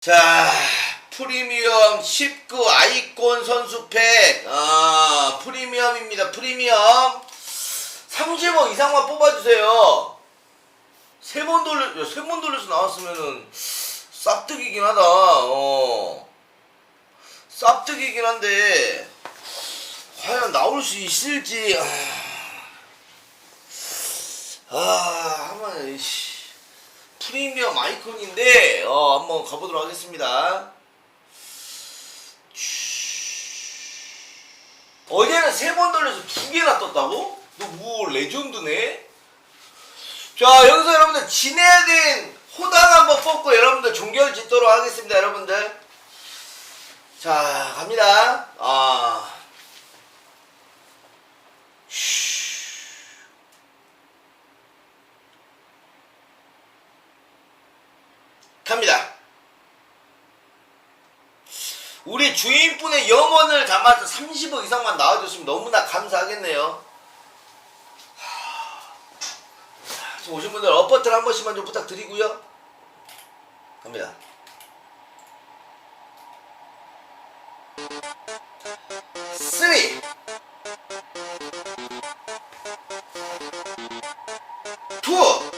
자, 프리미엄 19 아이콘 선수팩. 아, 프리미엄입니다. 프리미엄. 30억 이상만 뽑아주세요. 세 번 돌려, 세 번 돌려서 나왔으면은 쌉득이긴 하다. 어. 쌉득이긴 한데, 과연 나올 수 있을지. 아, 아 한번, 씨. 프리미엄 아이콘인데 어 한번 가보도록 하겠습니다. 어제는 세 번 돌려서 두 개나 떴다고? 너 뭐 레전드네? 자 여기서 여러분들 진해야 된 호당 한번 뽑고 여러분들 종결 짓도록 하겠습니다 여러분들 자 갑니다 아 갑니다. 우리 주인분의 영혼을 담아서 30억 이상만 나와줬으면 너무나 감사하겠네요. 오신 분들 업버튼 한 번씩만 좀 부탁드리고요. 갑니다. 쓰리 투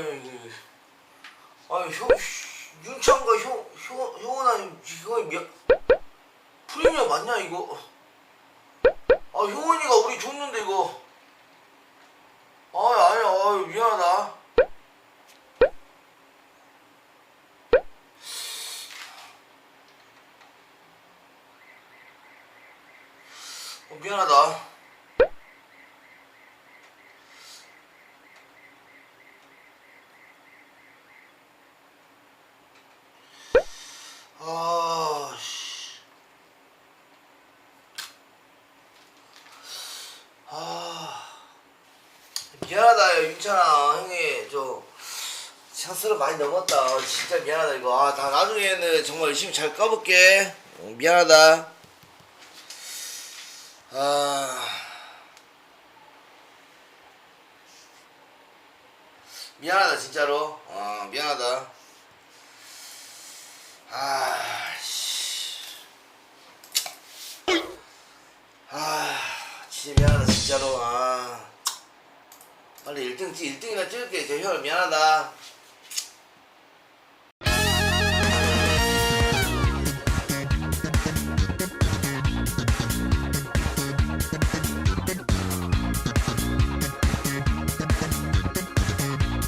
이게, 아유, 형, 윤창과 형, 형, 형원아, 이거 몇, 프리미엄 맞냐, 이거? 아, 형원이가 우리 줬는데, 이거. 아유, 아니, 아유, 미안하다. 어, 미안하다. 미안하다, 윤찬아, 형이, 저, 찬스를 많이 넘었다. 진짜 미안하다, 이거. 아, 다 나중에는 정말 열심히 잘 까볼게. 어, 미안하다. 아 미안하다 진짜로 어 미안하다 아씨 아 진짜 미안하다 진짜로 아 빨리 1등 1등이나 찍을게. 제형 미안하다